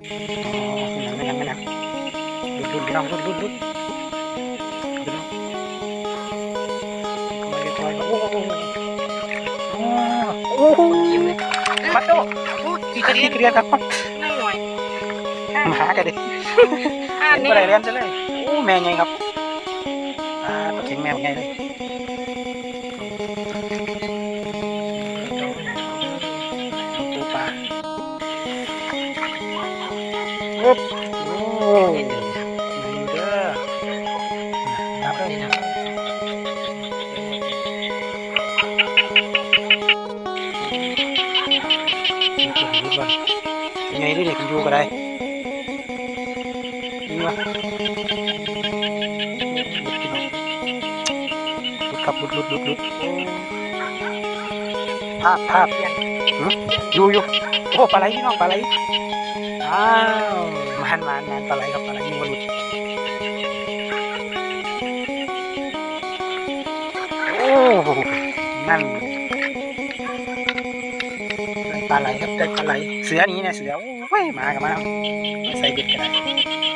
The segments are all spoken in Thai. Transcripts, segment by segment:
ไม่นังไม่นังไม่นังรุดรุดพี่น้องรุดรุดรุดพี่น้องคอยคอยโอ้โหโอ้โหมาโต้พูดกี่กี่กกระระเดีเดียนกระเดียนครับนั่งหน่อยมาหากันดิอ่านเห็นนี่อะไรเรียนซะเลยโอ้แม่ไงครับอ่าตัวเข็งแม่ไงเลย บโอ้ยดีเด้อนับเลยนะนะนี่ก่อนนี่ก่อนยังไงด้วยเนี่ยคุณยูก็ได้นี่วะลุดครับลุดลุดลุดลุดภาพภาพเปลี่ยอยู่อยู่โอ้ปลาไหลพี่น้องปลาไหล อ้าวมานมานมานปลาไหลครับปลาไหลยูวลุดโอ้นั่นได้ปลาไหลครับได้ปลาไหลเสือนี้เนี่ยเสือโอ้ยมากับมามาใส่เบ็ดกัน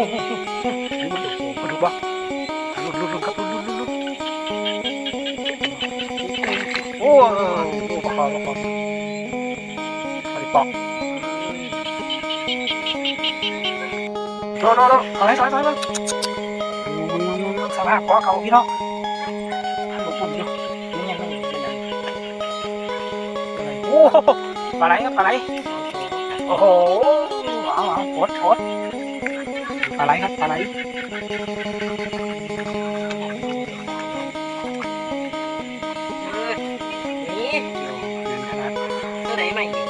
มาดูบ่ลุดลุดลุดครับลุดลุดลุดลุดโอ้โหปลาคอปลาคอปลาปอกโดดโดดโดดเอาให้สอยสอยสอยสภาพเกาะเขาพี่น้องท่านหลวงปู่อยู่นี่ยังไงโอ้ปลาไหลครับปลาไหลโอ้โหเอาเอาโคตรโคตร ปลาไหลครับปลาไหลนี่เดินขนาดตัวไหนใหม่อีก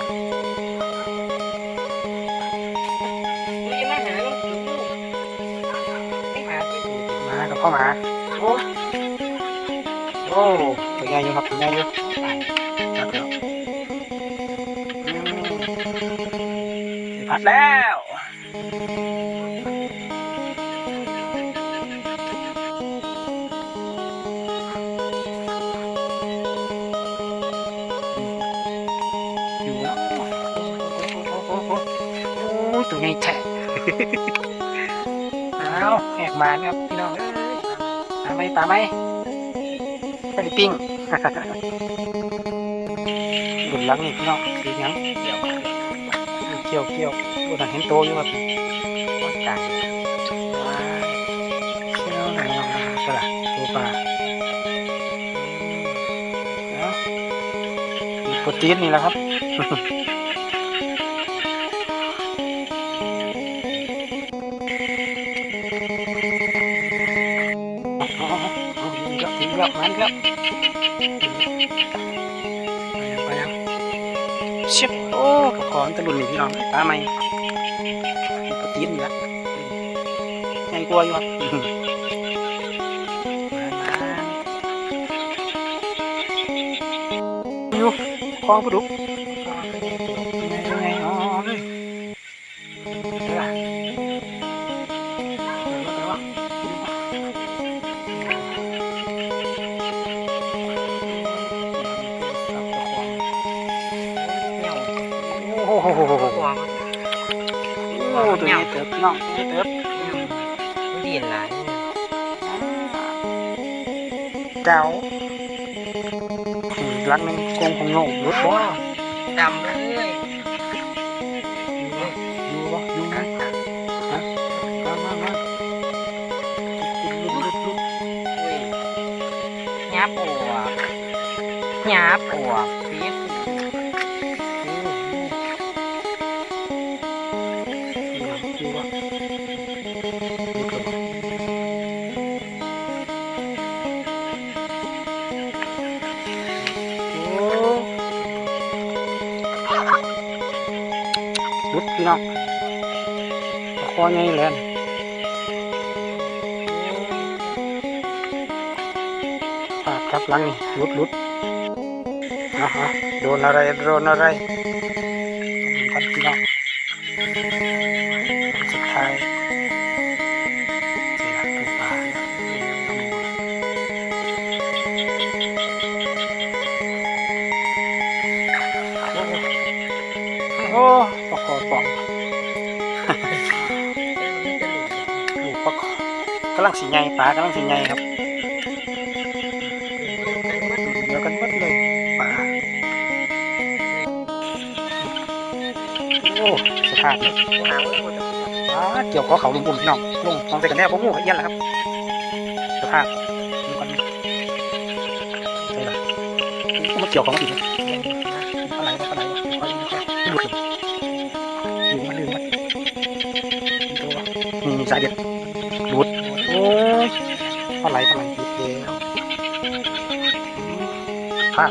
นี่มาหาลูกไม่หาที่ดูมากับพ่อหมาโอ้โอ้ตัวใหญ่อยู่ครับตัวใหญ่อยู่จับแล้วอืมพัดแล้ว ตัวใหญ่แฉะเอาแหกมานี่ยครับพี่น้องตามไหมตามไหมไปปิ้งหลุดหลังนี่พี่น้องดูยังเดี๋ยวเกี่ยวเกี่ยวโอ้ยเห็นโตอยู่ครับต้นต่างเชี่ยวนะกระตัวปลาเอามีโปรตีนนี่แหละครับ เอาเอาเอาอีกแล้วอีกแล้วมาอีกแล้วเชิบโอ้กับของตะลุนนี่พี่น้องปลาไหมมีโปรตีนนี่ละใหญ่กว่าอยู่ครับอยู่คลองปลาดุก โอ้โหตัวโอ้ตัวนี้เติบน้องตัวนี้เติบเดียนหลายเจ้ารักนึงกงของโง่รุดบ่ดำเลยอยู่บ่อยู่นะฮะมามามาลุดลุดลุดหยาปวกหยาป พี่น้องคอใหญ่แลนปาดครับหลังนี่ลุดลุดนะฮะโดนอะไรโดนอะไรครับพี่น้องสุดท้ายโอ้ ลูกปลาคอกำลังสีใหญ่ปลากำลังสีใหญ่ครับเดียวกันหมดเลยปลาโอ้สภาพเลยปลาเกี่ยวกับเขาลุงบุ่มน้องลุงลองใส่กันแน่บ่งูเอี้ยนแล้วครับสภาพดูกันใช่ละมันเกี่ยวของมันอีก สายเด็ดหลุดโอ้ยปลาไหลปลาไหลหลุดแล้วพลาด